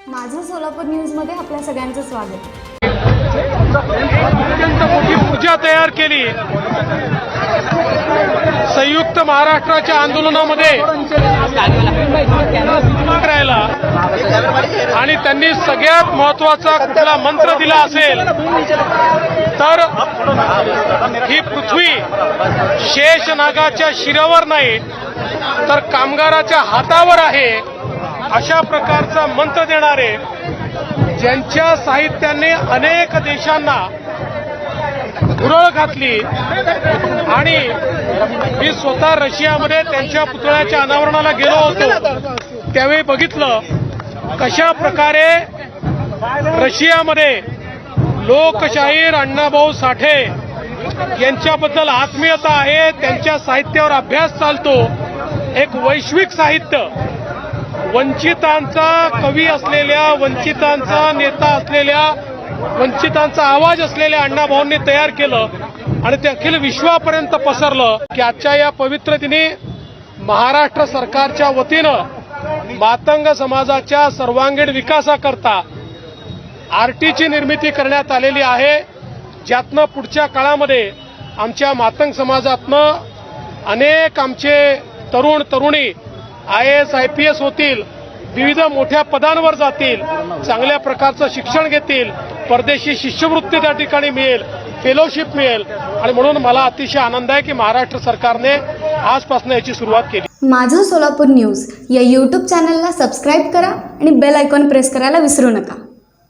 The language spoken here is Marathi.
सोलापूर न्यूजमध्ये आपल्या सगळ्यांचं स्वागत. अत्यंत मोठी ऊर्जा तयार केली. संयुक्त महाराष्ट्राच्या आंदोलनामध्ये राहिला आणि त्यांनी सगळ्यात महत्त्वाचा कुठला मंत्र दिला असेल तर ही पृथ्वी शेष नागाच्या शिरावर नाही तर कामगाराच्या हातावर आहे. अशा प्रकारचा मंत्र देणारे ज्यांच्या साहित्याने अनेक देशांना धुरळ घातली आणि मी स्वतः रशियामध्ये त्यांच्या पुतळ्याच्या अनावरणाला गेलो होतो. त्यावेळी बघितलं कशा प्रकारे रशियामध्ये लोकशाहीर अण्णाभाऊ साठे यांच्याबद्दल आत्मीयता आहे त्यांच्या साहित्यावर अभ्यास चालतो. एक वैश्विक साहित्य. वंचितांचा कवी असलेल्या वंचितांचा नेता असलेल्या वंचितांचा आवाज असलेल्या अण्णाभाऊंनी तयार केलं आणि ते अखिल विश्वापर्यंत पसरलं की आजच्या या पवित्र दिनी महाराष्ट्र सरकारच्या वतीनं मातंग समाजाच्या सर्वांगीण विकासाकरता आरटीची निर्मिती करण्यात आलेली आहे. ज्यातनं पुढच्या काळामध्ये आमच्या मातंग समाजातनं अनेक आमचे तरुण तरुणी I S I P S होतील विविध मोठ्या पदांवर जातील चांगल्या प्रकारचं शिक्षण घेतील परदेशी शिष्यवृत्ती त्या ठिकाणी मिळेल फेलोशिप मिळेल. आणि म्हणून मला अतिशय आनंद आहे की महाराष्ट्र सरकारने आजपासून याची सुरुवात केली. माझं सोलापूर न्यूज या यूट्यूब चॅनलला सबस्क्राईब करा आणि बेल आयकॉन प्रेस करायला विसरू नका.